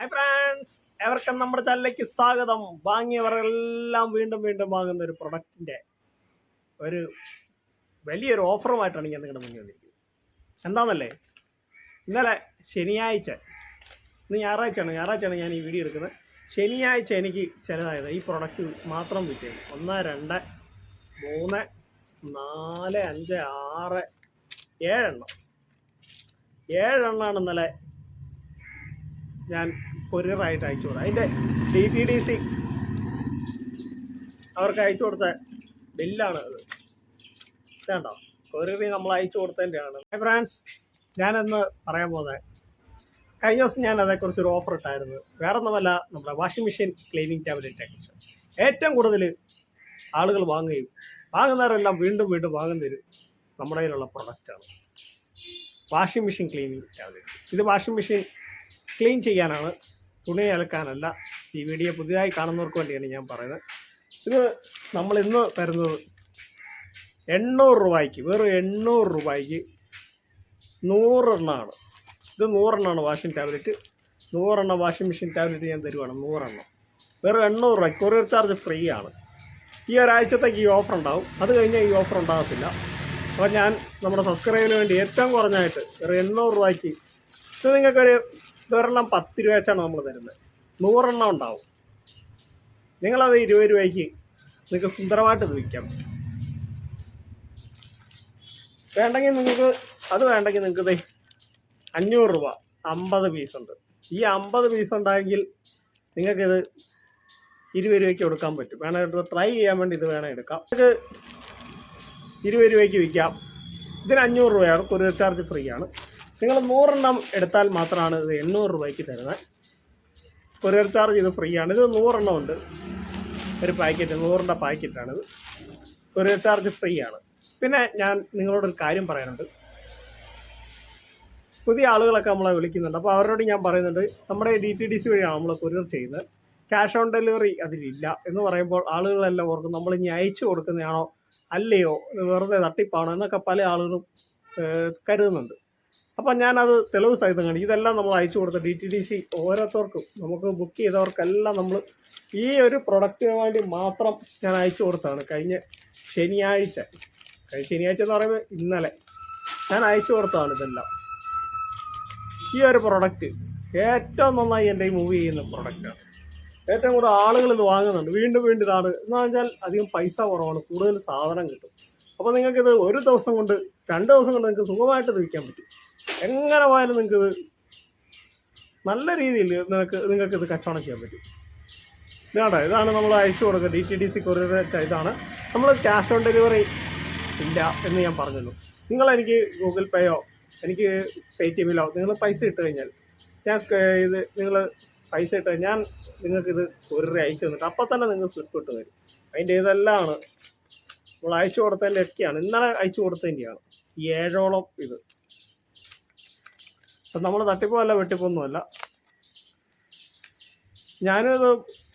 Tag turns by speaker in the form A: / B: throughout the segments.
A: Hi friends എവർക്കും നമ്മുടെ ചാനലിലേക്ക് സ്വാഗതം. വാങ്ങിയവരെല്ലാം വീണ്ടും വീണ്ടും വാങ്ങുന്ന ഒരു പ്രൊഡക്റ്റിന്റെ ഒരു വലിയൊരു ഓഫറുമായിട്ടാണ് ഞാൻ നിങ്ങളുടെ മുന്നിൽ വന്നിരിക്കുന്നത്. എന്താണെന്നല്ലേ ഇന്നലെ ശനിയാഴ്ച ഇന്ന് ഞായറാഴ്ചയാണ്. ഞായറാഴ്ചയാണ് ഞാൻ ഈ വീഡിയോ എടുക്കുന്നത്. ശനിയാഴ്ച എനിക്ക് ചിലതായത് ഈ പ്രൊഡക്റ്റ് മാത്രം വിറ്റത് ഒന്ന് രണ്ട് മൂന്ന് നാല് അഞ്ച് ആറ് ഏഴെണ്ണം. ഏഴെണ്ണമാണ് ഇന്നലെ ഞാൻ കൊറിയറായിട്ട് അയച്ചു കൊടുത്തു അതിന്റെ ഡി ടി ഡി സി അവർക്ക് അയച്ചു കൊടുത്ത ബില്ലാണ് അത്. വേണ്ടോ കൊറിയറി നമ്മൾ അയച്ചു കൊടുത്തതിന്റെയാണ്. ഫ്രാൻസ് ഞാനെന്ന് പറയാൻ പോകുന്നത് കഴിഞ്ഞ ദിവസം ഞാൻ അതേക്കുറിച്ച് ഒരു ഓഫർ ഇട്ടായിരുന്നു. വേറെ ഒന്നുമല്ല നമ്മുടെ വാഷിംഗ് മെഷീൻ ക്ലീനിങ് ടാബ്ലറ്റിനെ കുറിച്ച്. ഏറ്റവും കൂടുതൽ ആളുകൾ വാങ്ങുകയും വാങ്ങുന്നവരെല്ലാം വീണ്ടും വീണ്ടും വാങ്ങുന്നൊരു നമ്മുടെ കയ്യിലുള്ള പ്രൊഡക്റ്റാണ് വാഷിംഗ് മെഷീൻ ക്ലീനിങ് ടാബ്ലറ്റ് ഇത് വാഷിംഗ് മെഷീൻ ക്ലീൻ ചെയ്യാനാണ് തുണി അലക്കാനല്ല. ഈ വീഡിയോ പുതിയതായി കാണുന്നവർക്ക് വേണ്ടിയാണ് ഞാൻ പറയുന്നത്. ഇത് നമ്മൾ ഇന്ന് തരുന്നത് എണ്ണൂറ് രൂപയ്ക്ക് വെറും എണ്ണൂറ് രൂപയ്ക്ക് നൂറെണ്ണമാണ് ഇത് നൂറെണ്ണമാണ് വാഷിംഗ് ടാബ്ലറ്റ്. നൂറെണ്ണം വാഷിംഗ് മെഷീൻ ടാബ്ലറ്റ് ഞാൻ തരുവാണ് നൂറെണ്ണം. വെറും എണ്ണൂറ് രൂപ കൊറിയർ ചാർജ് ഫ്രീ ആണ്. ഈ ഒരാഴ്ചത്തേക്ക് ഈ ഓഫർ ഉണ്ടാവും. അത് കഴിഞ്ഞാൽ ഈ ഓഫർ ഉണ്ടാകത്തില്ല. അപ്പോൾ ഞാൻ നമ്മുടെ സബ്സ്ക്രൈബിന് വേണ്ടി ഏറ്റവും കുറഞ്ഞായിട്ട് വെറും എണ്ണൂറ് രൂപയ്ക്ക് ഇത് നിങ്ങൾക്കൊരു ഇതൊരെണ്ണം പത്ത് രൂപ വെച്ചാണ് നമ്മൾ തരുന്നത്. നൂറെണ്ണം ഉണ്ടാവും. നിങ്ങളത് ഇരുപത് രൂപയ്ക്ക് നിങ്ങൾക്ക് സുന്ദരമായിട്ട് വിൽക്കാം. വേണ്ടെങ്കിൽ നിങ്ങൾക്ക് അത് വേണ്ടെങ്കിൽ നിങ്ങൾക്ക് അഞ്ഞൂറ് രൂപ അമ്പത് പീസ് ഉണ്ട്. ഈ അമ്പത് പീസ് ഉണ്ടായെങ്കിൽ നിങ്ങൾക്കിത് ഇരുപത് രൂപയ്ക്ക് കൊടുക്കാൻ പറ്റും. വേണമെങ്കിൽ ട്രൈ ചെയ്യാൻ വേണ്ടി ഇത് വേണമെങ്കിൽ എടുക്കാം. നിങ്ങൾക്ക് ഇരുപത് രൂപയ്ക്ക് വിൽക്കാം. ഇതിന് അഞ്ഞൂറ് രൂപയാണ് കൊറിയർ ചാർജ് ഫ്രീ ആണ്. നിങ്ങൾ നൂറെണ്ണം എടുത്താൽ മാത്രമാണ് ഇത് എണ്ണൂറ് രൂപയ്ക്ക് തരുന്നത്. കൊറിയർ ചാർജ് ഇത് ഫ്രീ ആണ്. ഇത് നൂറെണ്ണം ഉണ്ട്. ഒരു പാക്കറ്റ് നൂറിന്റെ പാക്കറ്റാണിത് കൊറിയർ ചാർജ് ഫ്രീ ആണ്. പിന്നെ ഞാൻ നിങ്ങളോടൊരു കാര്യം പറയാനുണ്ട്. പുതിയ ആളുകളൊക്കെ നമ്മളെ വിളിക്കുന്നുണ്ട്. അപ്പോൾ അവരോട് ഞാൻ പറയുന്നുണ്ട് നമ്മുടെ ഡി ടി ഡി സി വഴിയാണ് നമ്മൾ കൊറിയർ ചെയ്യുന്നത്. ക്യാഷ് ഓൺ ഡെലിവറി അതിലില്ല എന്ന് പറയുമ്പോൾ ആളുകളെല്ലാം ഓർക്കും നമ്മൾ ഇനി അയച്ചു കൊടുക്കുന്നതാണോ? അല്ലയോ? വെറുതെ തട്ടിപ്പാണോ? എന്നൊക്കെ പല ആളുകളും കരുതുന്നുണ്ട്. അപ്പം ഞാനത് തെളിവ് സഹിതം കാണിക്കും. ഇതെല്ലാം നമ്മൾ അയച്ചു കൊടുത്ത ഡി ടി ഡി സി ഓരോരുത്തർക്കും നമുക്ക് ബുക്ക് ചെയ്തവർക്കെല്ലാം നമ്മൾ ഈ ഒരു പ്രൊഡക്റ്റിന് വേണ്ടി മാത്രം ഞാൻ അയച്ചു കൊടുത്താണ് കഴിഞ്ഞ ശനിയാഴ്ച. കഴിഞ്ഞ ശനിയാഴ്ച എന്ന് പറയുമ്പോൾ ഇന്നലെ ഞാൻ അയച്ചു കൊടുത്തതാണ് ഇതെല്ലാം. ഈ ഒരു പ്രൊഡക്റ്റ് ഏറ്റവും നന്നായി എന്റെ ഈ മൂവ് ചെയ്യുന്ന പ്രൊഡക്റ്റാണ് ഏറ്റവും കൂടുതൽ ആളുകൾ ഇത് വാങ്ങുന്നുണ്ട്. വീണ്ടും വീണ്ടും ഇതാണ്. എന്ന് വെച്ചാൽ അധികം പൈസ കുറവാണ്. കൂടുതൽ സാധനം കിട്ടും. അപ്പോൾ നിങ്ങൾക്കിത് ഒരു ദിവസം കൊണ്ട് രണ്ട് ദിവസം കൊണ്ട് നിങ്ങൾക്ക് സുഖമായിട്ട് ഇത് വിൽക്കാൻ പറ്റും. എങ്ങനെ പോയാലും നിങ്ങൾക്കിത് നല്ല രീതിയിൽ നിങ്ങൾക്ക് നിങ്ങൾക്ക് ഇത് കച്ചവടം ചെയ്യാൻ പറ്റും. ഇതാണ് ഇതാണ് നമ്മൾ അയച്ചു കൊടുക്കുക D T D C courier ഇതാണ്. നമ്മൾ ക്യാഷ് ഓൺ ഡെലിവറി ഇല്ല എന്ന് ഞാൻ പറഞ്ഞല്ലോ നിങ്ങൾ എനിക്ക് ഗൂഗിൾ പേയോ എനിക്ക് പേ ടി എമ്മിലോ നിങ്ങൾ പൈസ ഇട്ട് കഴിഞ്ഞാൽ ഞാൻ ഇത് നിങ്ങൾ പൈസ ഇട്ട് ഞാൻ നിങ്ങൾക്കിത് കൊറിയർ അയച്ചു തന്നിട്ട് അപ്പം തന്നെ നിങ്ങൾ സ്ലിപ്പ് ഇട്ട് തരും. അതിന്റെ ഇതെല്ലാമാണ് നമ്മൾ അയച്ചു കൊടുത്തതിന്റെ ഒക്കെയാണ്. ഇന്നലെ അയച്ചു കൊടുത്തതിന്റെയാണ് ഈ ഏഴോളം ഇത്. അപ്പം നമ്മൾ തട്ടിപ്പോല്ല വെട്ടിപ്പൊന്നുമല്ല. ഞാനും ഇത്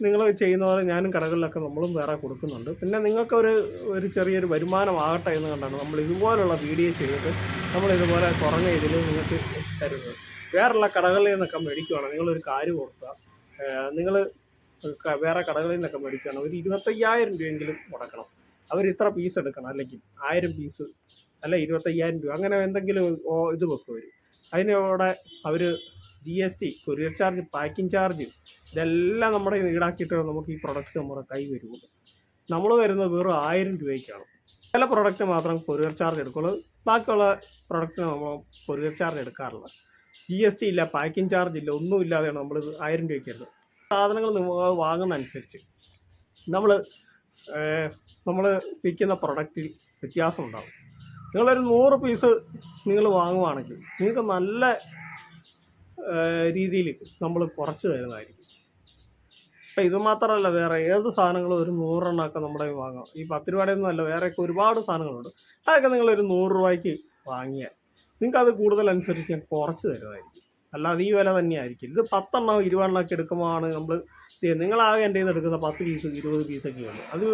A: നിങ്ങൾ ചെയ്യുന്ന പോലെ ഞാനും കടകളിലൊക്കെ നമ്മളും വേറെ കൊടുക്കുന്നുണ്ട്. പിന്നെ നിങ്ങൾക്കൊരു ഒരു ചെറിയൊരു വരുമാനമാകട്ടെ എന്ന് കണ്ടാണ് നമ്മൾ ഇതുപോലുള്ള വീഡിയോ ചെയ്തിട്ട് നമ്മൾ ഇതുപോലെ കുറഞ്ഞ ഇതിൽ നിങ്ങൾക്ക് തരുന്നത്. വേറെയുള്ള കടകളിൽ നിന്നൊക്കെ മേടിക്കുകയാണ് നിങ്ങളൊരു കാര്യം ഓർക്കുക. നിങ്ങൾ വേറെ കടകളിൽ നിന്നൊക്കെ മേടിക്കുകയാണ്. ഒരു ഇരുപത്തയ്യായിരം രൂപയെങ്കിലും മുടക്കണം. അവർ ഇത്ര പീസ് എടുക്കണം. അല്ലെങ്കിൽ ആയിരം പീസ് അല്ല ഇരുപത്തയ്യായിരം രൂപ അങ്ങനെ എന്തെങ്കിലും ഇത് വെക്കും അതിനോടെ അവർ G S T courier charge packing charge ഇതെല്ലാം നമ്മുടെ ഈടാക്കിയിട്ട് നമുക്ക് ഈ പ്രൊഡക്റ്റ് നമ്മുടെ കൈ വരുള്ളൂ. നമ്മൾ വരുന്നത് വെറും ആയിരം രൂപയ്ക്കാണ്. ചില പ്രൊഡക്റ്റ് മാത്രം കൊറിയർ ചാർജ് എടുക്കുള്ളൂ. ബാക്കിയുള്ള പ്രൊഡക്റ്റിന് നമ്മൾ കൊറിയർ ചാർജ് എടുക്കാറില്ല. ജി എസ് ടി ഇല്ല പാക്കിംഗ് ചാർജ് ഇല്ല ഒന്നും ഇല്ലാതെയാണ് നമ്മൾ ആയിരം രൂപയ്ക്ക് വരുന്നത് സാധനങ്ങൾ നിങ്ങൾ വാങ്ങുന്ന അനുസരിച്ച് നമ്മൾ നമ്മൾ വിൽക്കുന്ന പ്രൊഡക്റ്റിൽ വ്യത്യാസം ഉണ്ടാകും നിങ്ങളൊരു നൂറ് പീസ് നിങ്ങൾ വാങ്ങുവാണെങ്കിൽ നിങ്ങൾക്ക് നല്ല രീതിയിൽ നമ്മൾ കുറച്ച് തരുന്നതായിരിക്കും. അപ്പം ഇത് മാത്രമല്ല വേറെ ഏത് സാധനങ്ങളും ഒരു നൂറെണ്ണമൊക്കെ നമ്മുടെ വാങ്ങാം. ഈ പത്ത് രൂപയുടെ ഒന്നും വേറെയൊക്കെ ഒരുപാട് സാധനങ്ങളുണ്ട്. അതൊക്കെ നിങ്ങളൊരു നൂറ് രൂപയ്ക്ക് വാങ്ങിയാൽ നിങ്ങൾക്ക് അത് കൂടുതൽ ഞാൻ കുറച്ച് തരുന്നതായിരിക്കും. അല്ലാതെ ഈ വില തന്നെയായിരിക്കും ഇത് പത്തെണ്ണം ഇരുപതെണ്ണമൊക്കെ എടുക്കുമ്പോഴാണ് നമ്മൾ നിങ്ങളാകെ എന്റെ കയ്യിൽ എടുക്കുന്ന പത്ത് പീസ് ഇരുപത് പീസൊക്കെ ഉണ്ട്. അത്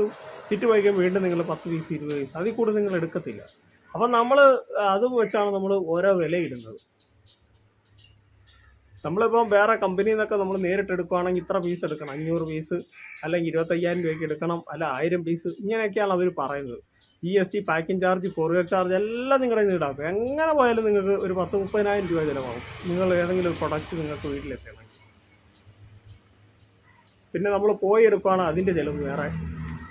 A: വിറ്റ് വായിക്കാൻ വീണ്ടും നിങ്ങൾ പത്ത് പീസ് ഇരുപത് പീസ് അതിൽ കൂടുതൽ നിങ്ങൾ എടുക്കത്തില്ല. അപ്പം നമ്മൾ അത് വെച്ചാണ് നമ്മൾ ഓരോ വില ഇടുന്നത് നമ്മളിപ്പം വേറെ കമ്പനിയിൽ നിന്നൊക്കെ നമ്മൾ നേരിട്ട് എടുക്കുവാണെങ്കിൽ ഇത്ര പീസ് എടുക്കണം. അഞ്ഞൂറ് പീസ് അല്ലെങ്കിൽ ഇരുപത്തയ്യായിരം രൂപയ്ക്ക് എടുക്കണം. അല്ല ആയിരം പീസ് ഇങ്ങനെയൊക്കെയാണ് അവർ പറയുന്നത്. G S T packing charge courier charge എല്ലാം നിങ്ങളുടെ നിന്ന് എങ്ങനെ പോയാലും നിങ്ങൾക്ക് ഒരു പത്ത് മുപ്പതിനായിരം രൂപ ചിലവാകും. നിങ്ങൾ ഏതെങ്കിലും ഒരു പ്രൊഡക്റ്റ് നിങ്ങൾക്ക് വീട്ടിലെത്തണം പിന്നെ നമ്മൾ പോയി എടുക്കുകയാണ് അതിന്റെ ചിലവ് വേറെ.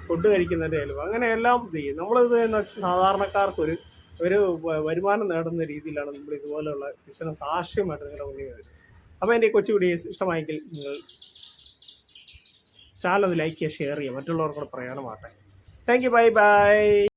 A: ഫുഡ് കഴിക്കുന്നതിന്റെ ചിലവ്. അങ്ങനെ എല്ലാം ഇത് ചെയ്യും. നമ്മളിത് എന്ന് സാധാരണക്കാർക്കൊരു ഒരു വരുമാനം നേടുന്ന രീതിയിലാണ് നമ്മൾ ഇതുപോലെയുള്ള ബിസിനസ് ആശയമായിട്ട് നിങ്ങളുടെ മുന്നിൽ വരുന്നത് അപ്പോൾ എന്റെ കൊച്ചുകൂടി ഇഷ്ടമായെങ്കിൽ നിങ്ങൾ ചാനൽ ലൈക്ക് ചെയ്യുക ഷെയർ ചെയ്യുക. മറ്റുള്ളവർക്കൂടെ പ്രയോജനമാട്ടെ താങ്ക് യു ബൈ ബൈ